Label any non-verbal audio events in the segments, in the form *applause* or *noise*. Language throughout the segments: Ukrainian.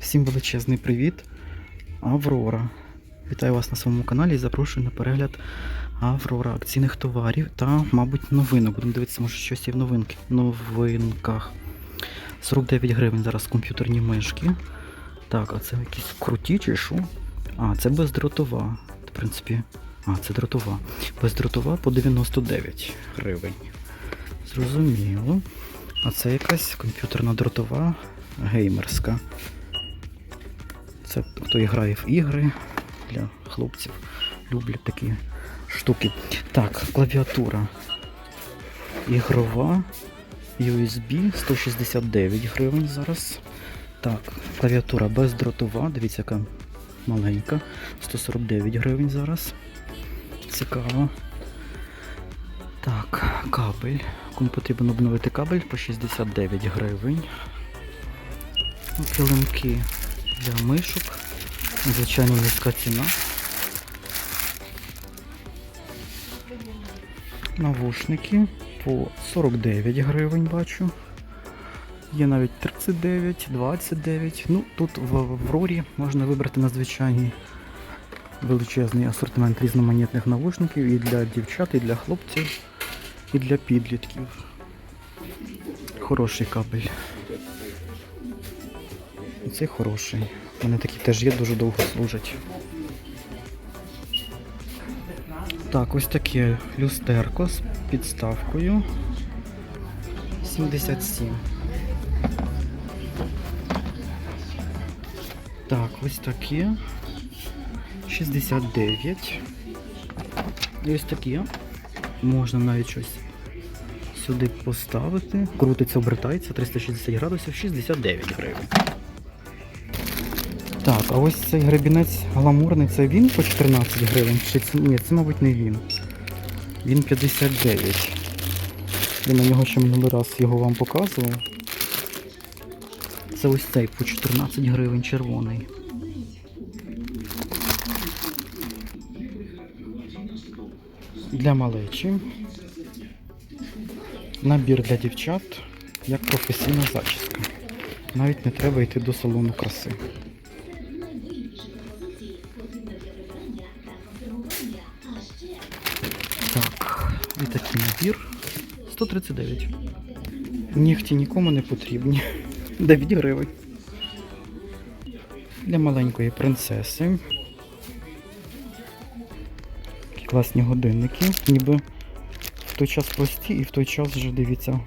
Всім величезний привіт. Аврора. Вітаю вас на своєму каналі і запрошую на перегляд Аврора акційних товарів та, мабуть, новинок. Будемо дивитися, може щось є в новинки. новинках. 49 гривень зараз комп'ютерні мишки. Так, а це якісь круті чи що? А, це бездротова. В принципі, а, це дротова. Бездротова по 99 гривень. Зрозуміло. А це якась комп'ютерна дротова геймерська. Це хто грає в ігри для хлопців. Люблять такі штуки. Так, клавіатура. Ігрова. USB 169 гривень зараз. Так, клавіатура бездротова. Дивіться, яка маленька. 149 гривень зараз. Цікаво. Так, кабель. Кому потрібно обновити кабель по 69 гривень. Килимки для мишок. Звичайно, низька ціна. Навушники по 49 гривень бачу. Є навіть 39, 29. Ну, тут в Аврорі можна вибрати надзвичайний величезний асортимент різноманітних навушників і для дівчат, і для хлопців, і для підлітків. Хороший кабель. Цей хороший. У мене такі теж є, дуже довго служать. Так, ось таке люстерко з підставкою. 77. Так, ось таке. 69. І ось таке. Можна навіть щось сюди поставити. Крутиться, обертається 360 градусів, 69 гривень. А ось цей гребінець гламурний, це він по 14 гривень? Чи це, ні, це, мабуть, не він. Він 59. Я на нього ще минулий раз його вам показував. Це ось цей по 14 гривень червоний. Для малечі. Набір для дівчат як професійна зачіска. Навіть не треба йти до салону краси. Такий набір. 139. Нігті нікому не потрібні. *laughs* 9 гривень. Для маленької принцеси. Такі класні годинники. Ніби в той час прості і в той час вже дивіться.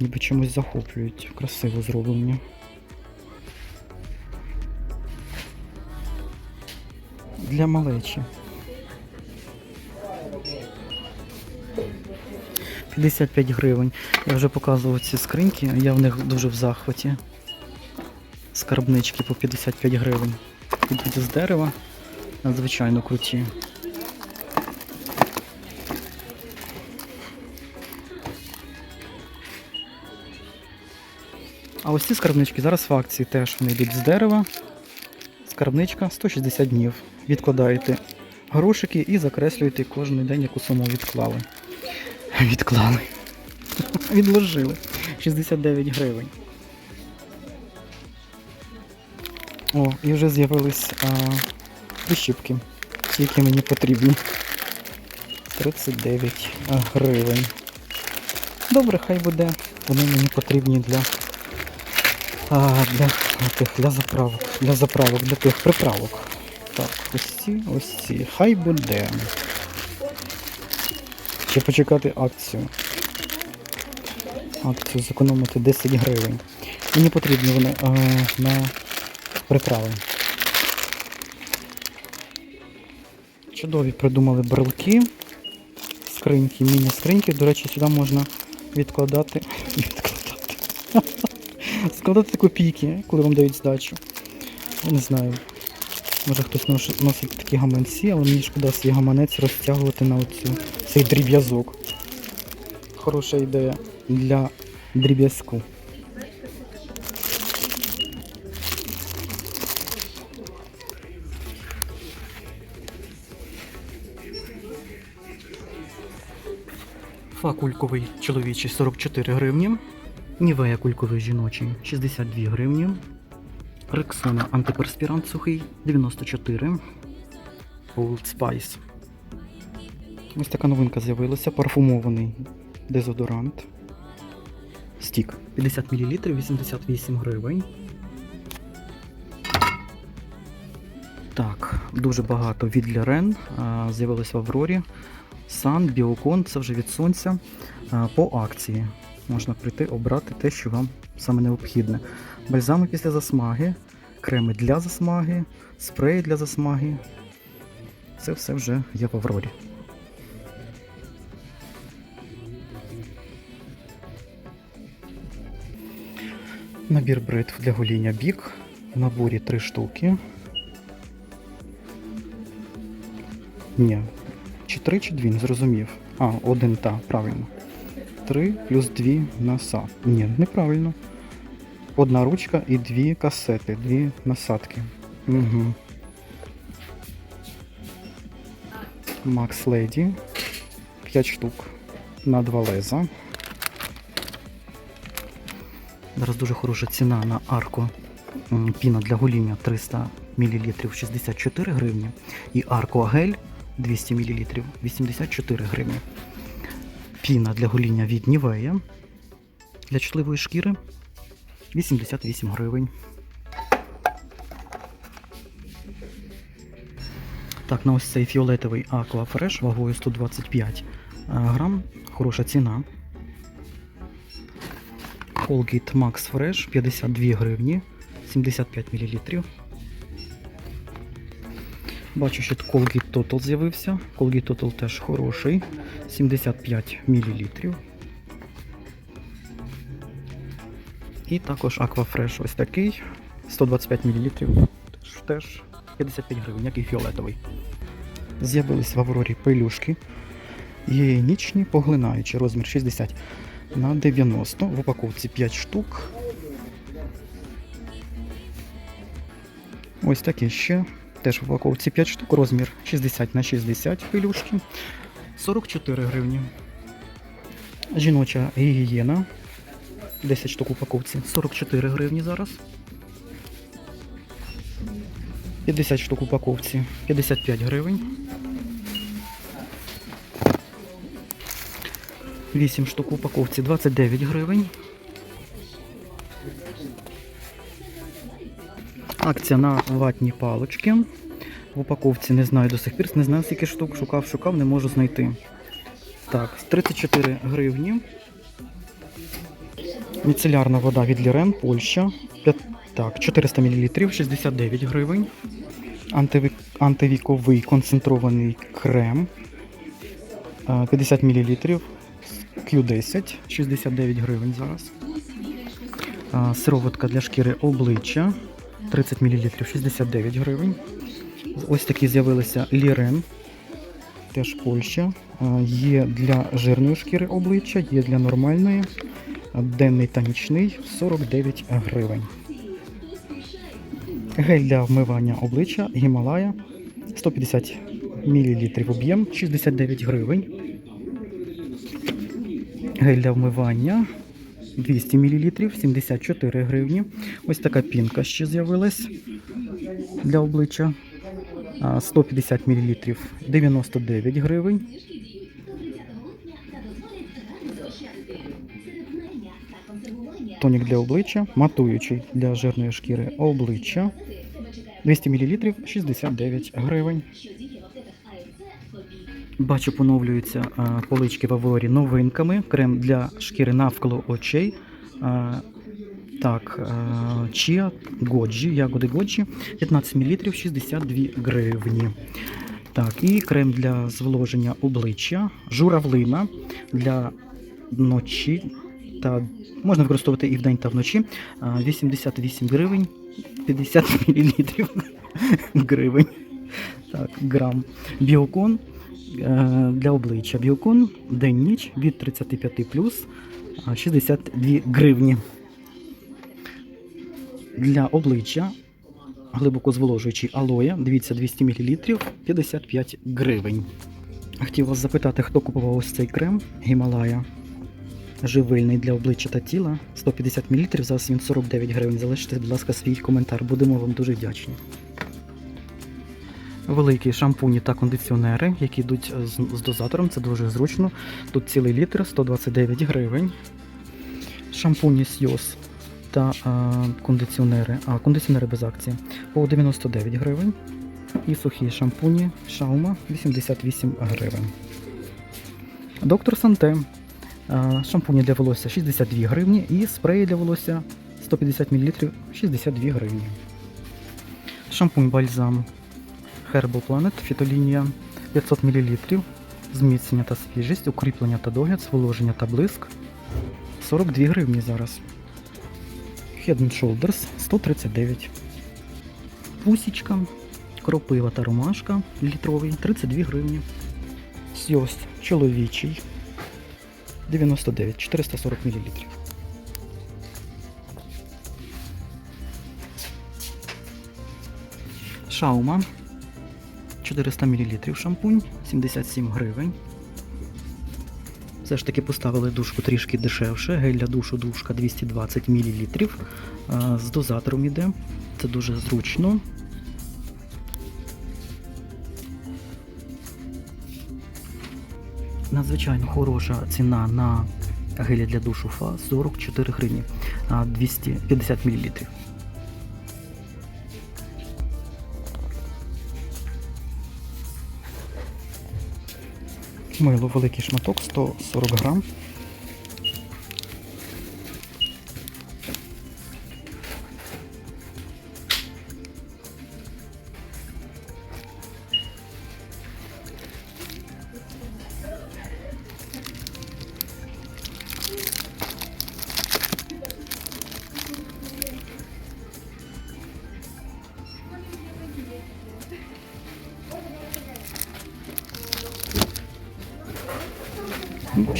Ніби чимось захоплюють. Красиво зроблені. Для малечі. 55 гривень. Я вже показував ці скриньки, я в них дуже в захваті. Скарбнички по 55 гривень. Ідуть з дерева. Надзвичайно круті. А ось ці скарбнички зараз в акції теж вони йдуть з дерева. Скарбничка 160 днів. Відкладаєте грошики і закреслюєте кожен день, яку суму відклали. Відклали. Відложили. 69 гривень. О, і вже з'явились прищіпки, ті, які мені потрібні. 39 гривень. Добре, хай буде. Вони мені потрібні для, а, для, тих, для заправок, для заправок, для тих приправок. Так, ось ці, ось ці. Хай буде. Ще почекати акцію. Акцію зекономити 10 гривень. Мені потрібні вони е, на приправи. Чудові придумали брелки, скриньки, міні-скриньки. До речі, сюди можна відкладати. *laughs* відкладати. *laughs* Складати копійки, коли вам дають здачу. Не знаю. Може хтось носить такі гаманці, але мені шкода свій гаманець розтягувати на оцю, цей дріб'язок. Хороша ідея для дріб'язку. Фа кульковий чоловічий 44 гривні. Нівея кульковий жіночий 62 гривні. Рексона антиперспірант сухий 94. Old Spice. Ось така новинка з'явилася. Парфумований дезодорант. Стік 50 мл, 88 гривень. Так, дуже багато від Лярен з'явилось в Аврорі. Сан, Біокон, це вже від сонця. По акції. Можна прийти, обрати те, що вам саме необхідне. Бальзами після засмаги, креми для засмаги, спреї для засмаги. Це все вже є в Аврорі. Набір бритв для гоління бік. В наборі 3 штуки. Ні. Чи 3, чи 2, не зрозумів. А, один та, правильно. 3 плюс 2 носа. Ні, неправильно. Одна ручка і дві касети, дві насадки. Угу. Макс Леді. 5 штук на 2 леза. Зараз дуже хороша ціна на арко. М, Піна для гоління 300 мл 64 гривні. І арко гель 200 мл 84 гривні. Піна для гоління від Нівея для чутливої шкіри 88 гривень. Так, на ось цей фіолетовий Aqua Fresh вагою 125 грам. Хороша ціна. Colgate Max Fresh 52 гривні, 75 мл. Бачу, що Colgate Total з'явився. Colgate Total теж хороший. 75 мл. І також Aquafresh ось такий. 125 мл. Теж, теж 55 гривень, як і фіолетовий. З'явились в Аврорі пелюшки. Гігієнічні, поглинаючі, розмір 60 на 90. В упаковці 5 штук. Ось такі ще. Теж в упаковці 5 штук, розмір 60 на 60 пилюшки. 44 гривні. Жіноча гігієна. 10 штук упаковці. 44 гривні зараз. 50 штук в упаковці. 55 гривень. 8 штук упаковці 29 гривень. Акція на ватні палочки. В упаковці не знаю до сих пір, не знаю скільки штук, шукав, шукав, не можу знайти. Так, 34 гривні. Міцелярна вода від Лірен, Польща. П'ят- Так, 400 мл, 69 гривень. Антиві... Антивіковий концентрований крем. е, 50 мл. Q10, 69 гривень зараз. А, Сироватка для шкіри обличчя 30 мл 69 гривень. Ось такі з'явилися Лірен, теж Польща. Є для жирної шкіри обличчя, є для нормальної. Денний та нічний 49 гривень. Гель для вмивання обличчя Гімалая 150 мл об'єм 69 гривень. Гель для вмивання 200 мл, 74 гривні. Ось така пінка ще з'явилась для обличчя. А, 150 мл 99 гривень. Тонік для обличчя, матуючий для жирної шкіри обличчя. 200 мл 69 гривень. Бачу, поновлюються а, полички в Аврорі новинками. Крем для шкіри навколо очей. А, так, а, Чіа Годжі, ягоди Годжі, 15 мл 62 гривні. Так, і крем для зволоження обличчя, журавлина для ночі. Та можна використовувати і вдень та вночі. 88 гривень, 50 мл *laughs* гривень. Так, грам. Біокон е, для обличчя. Біокон день-ніч від 35 плюс 62 гривні. Для обличчя глибоко зволожуючий алоє, дивіться, 200 мл 55 гривень. Хотів вас запитати, хто купував ось цей крем Гімалая. живильний для обличчя та тіла 150 мл. Зараз він 49 гривень. Залиште, будь ласка, свій коментар. Будемо вам дуже вдячні. Великі шампуні та кондиціонери, які йдуть з, з дозатором, це дуже зручно. Тут цілий літр 129 гривень. Шампуні Сйоз та а, кондиціонери, а кондиціонери без акції по 99 гривень. І сухі шампуні Шаума 88 гривень. Доктор Санте. Шампуні для волосся 62 гривні і спреї для волосся 150 мл 62 гривні. Шампунь бальзам Herbal Planet фітолінія 500 мл. Зміцнення та свіжість, укріплення та догляд, зволоження та блиск 42 гривні зараз. Head and Shoulders 139. Пусічка, кропива та ромашка літровий 32 гривні. Сйост чоловічий 99, 440 мл. Шаума 400 мл шампунь 77 гривень. Все ж таки поставили душку трішки дешевше. Гель для душу душка 220 мл. З дозатором іде. Це дуже зручно. Надзвичайно хороша ціна на гелі для душу ФА 44 гривні 250 мл. Мило великий шматок 140 грам.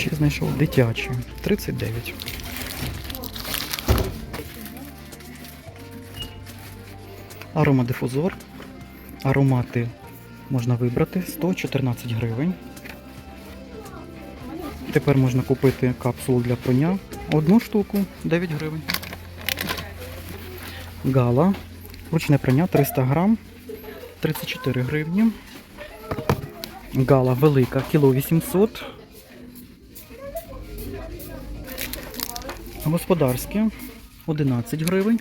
Ще знайшов дитячий 39. Аромадифузор. Аромати можна вибрати 114 гривень. Тепер можна купити капсулу для прання. Одну штуку 9 гривень. Гала. Ручне прання 300 грам 34 гривні. Гала велика, кіло 800. Господарське 11 гривень.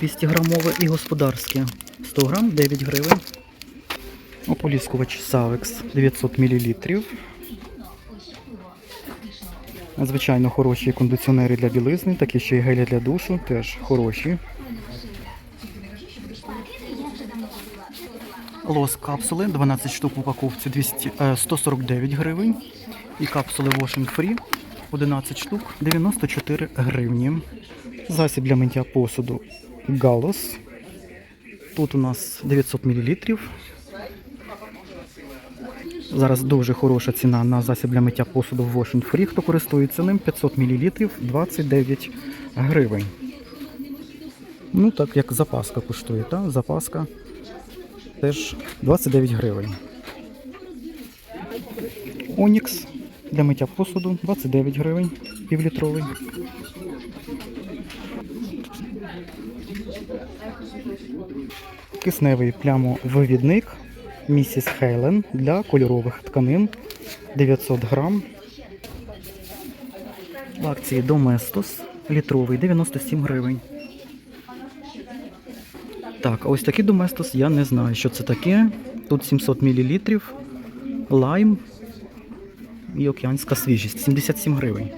200 грамове і господарське 100 грам 9 гривень. Ополіскувач Савекс 900 мл. Звичайно, хороші кондиціонери для білизни, такі ще й гелі для душу, теж хороші. Лос капсули 12 штук в упаковці 200, е, 149 гривень. І капсули Washing Free 11 штук 94 гривні. Засіб для миття посуду Галос. Тут у нас 900 мл. Зараз дуже хороша ціна на засіб для миття посуду Washing Free. Хто користується ним 500 мл 29 гривень. Ну, так як запаска коштує, так? Запаска теж 29 гривень. Онікс для миття посуду 29 гривень, півлітровий. Кисневий плямовивідник Місіс Хейлен для кольорових тканин 900 грам. В акції Доместос літровий 97 гривень. Так, а ось такий Доместос я не знаю, що це таке. Тут 700 мл. Лайм і океанська свіжість 77 гривень.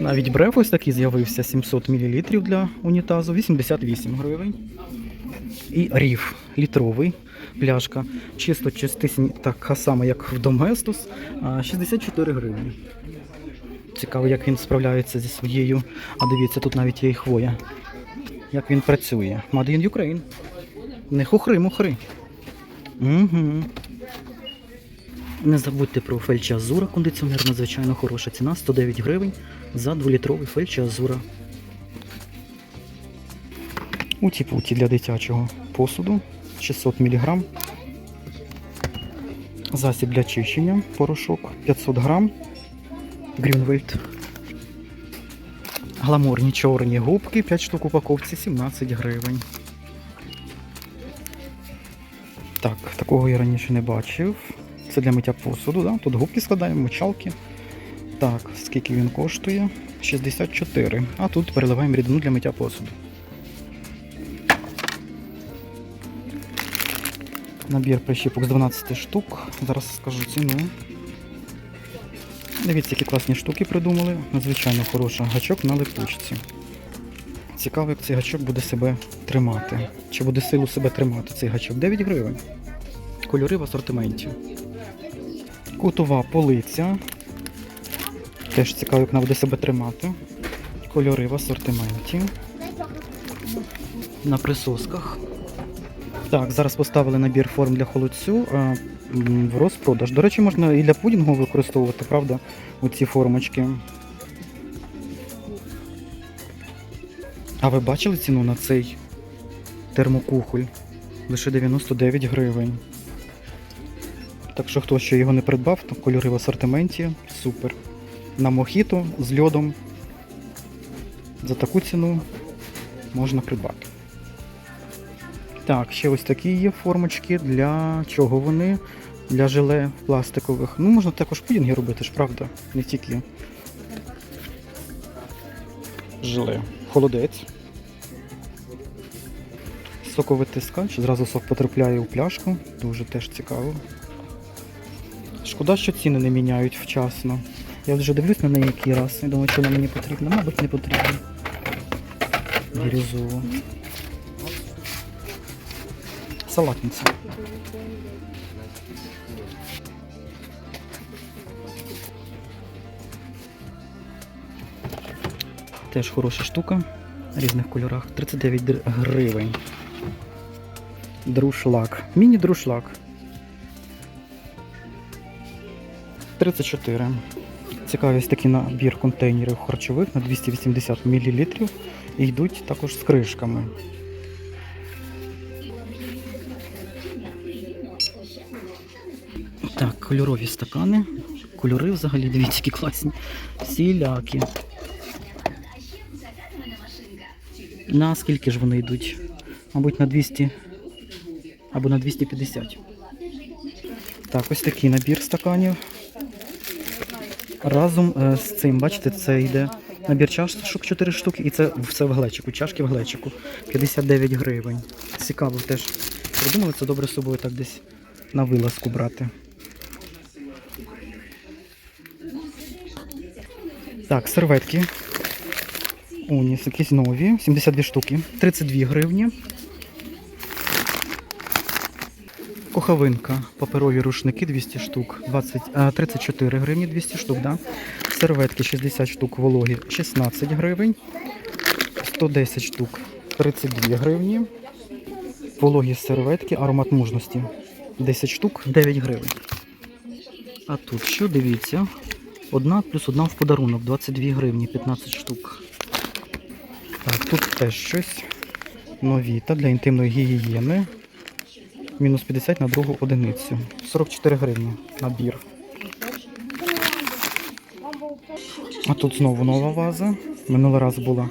Навіть бреф ось такий з'явився 700 мл для унітазу 88 гривень. І ріф літровий пляшка. Чисто чистисінь, така сама, як в Доместос, 64 гривні. Цікаво, як він справляється зі своєю. А дивіться, тут навіть є і хвоя. Як він працює. Made in Ukraine. Не хухри-мухри. Угу. Не забудьте про фельчі Азура, кондиціонер надзвичайно хороша ціна, 109 гривень за 2-літровий фельчі Азура. Уті-путі для дитячого посуду 600 мг. Засіб для чищення, порошок 500 грам Грюнвельд. Гламурні чорні губки, 5 штук упаковці, 17 гривень. Так, такого я раніше не бачив. Це для миття посуду, да? Тут губки складаємо, мочалки. Так, скільки він коштує? 64. А тут переливаємо рідину для миття посуду. Набір прищіпок з 12 штук. Зараз скажу ціну. Дивіться, які класні штуки придумали. Надзвичайно хороша гачок на липучці. Цікаво, як цей гачок буде себе тримати. Чи буде силу себе тримати цей гачок? 9 гривень. Кольори в асортименті. Кутова полиця. Теж цікаво, як вона буде себе тримати. Кольори в асортименті. На присосках. Так, зараз поставили набір форм для холодцю а, в розпродаж. До речі, можна і для пудінгу використовувати, правда? Оці формочки. А ви бачили ціну на цей термокухоль? Лише 99 гривень. Так що хто ще його не придбав, то кольори в асортименті. Супер. На мохіто з льодом. За таку ціну можна придбати. Так, ще ось такі є формочки. Для чого вони? Для желе пластикових. Ну, можна також пудінги робити ж, правда? Не тільки желе. Холодець. Соковитискач. Зразу сок потрапляє у пляшку. Дуже теж цікаво. Шкода, що ціни не міняють вчасно. Я вже дивлюсь на неї який раз. Я думаю, що вона мені потрібна. Мабуть, не потрібна. Бірюзово. Салатниця. Теж хороша штука. В різних кольорах. 39 гривень. Друшлак. Міні-друшлак. 34. Цікавий ось такий набір контейнерів харчових на 280 мл. І йдуть також з кришками. Так, кольорові стакани. Кольори взагалі, дивіться, які класні. Всілякі. На скільки ж вони йдуть? Мабуть, на 200 або на 250. Так, ось такий набір стаканів. Разом е, з цим, бачите, це йде набір чашок 4 штуки, і це все в глечику, чашки в глечику. 59 гривень. Цікаво теж. Придумали це добре з собою так десь на вилазку брати. Так, серветки. Уніс, якісь нові. 72 штуки. 32 гривні. Коховинка. Паперові рушники 200 штук. 20, а, 34 гривні 200 штук, да? Серветки 60 штук вологі 16 гривень. 110 штук 32 гривні. Вологі серветки, аромат мужності. 10 штук 9 гривень. А тут що, дивіться. Одна плюс одна в подарунок, 22 гривні, 15 штук. Так, тут теж щось. Новіта для інтимної гігієни. Мінус 50 на другу одиницю. 44 гривні набір. А тут знову нова ваза. Минулий раз була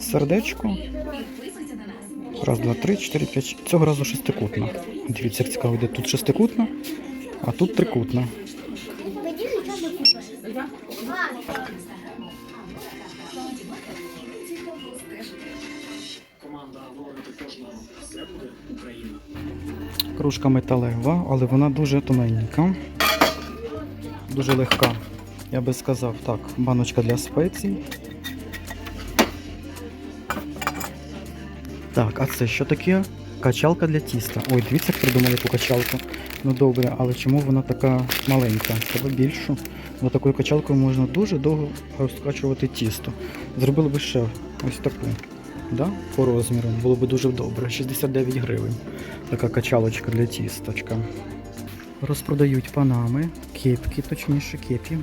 сердечко. Раз, два, три, чотири, п'ять. Цього разу шестикутна. Дивіться, як цікаво йде. Тут шестикутна, а тут трикутна. Кружка металева, але вона дуже тоненька, дуже легка. Я би сказав, так, баночка для спецій. Так, а це що таке? Качалка для тіста. Ой, дивіться, як придумали ту качалку. Ну добре, але чому вона така маленька? Треба більшу. Бо такою качалкою можна дуже довго розкачувати тісто. Зробили би ще ось таку. Да? По розміру. Було б дуже добре. 69 гривень. Така качалочка для тісточка. Розпродають панами, кепки, точніше, кепі.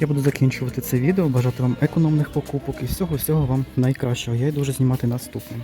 Я буду закінчувати це відео, бажати вам економних покупок і всього-всього вам найкращого. Я йду вже знімати наступне.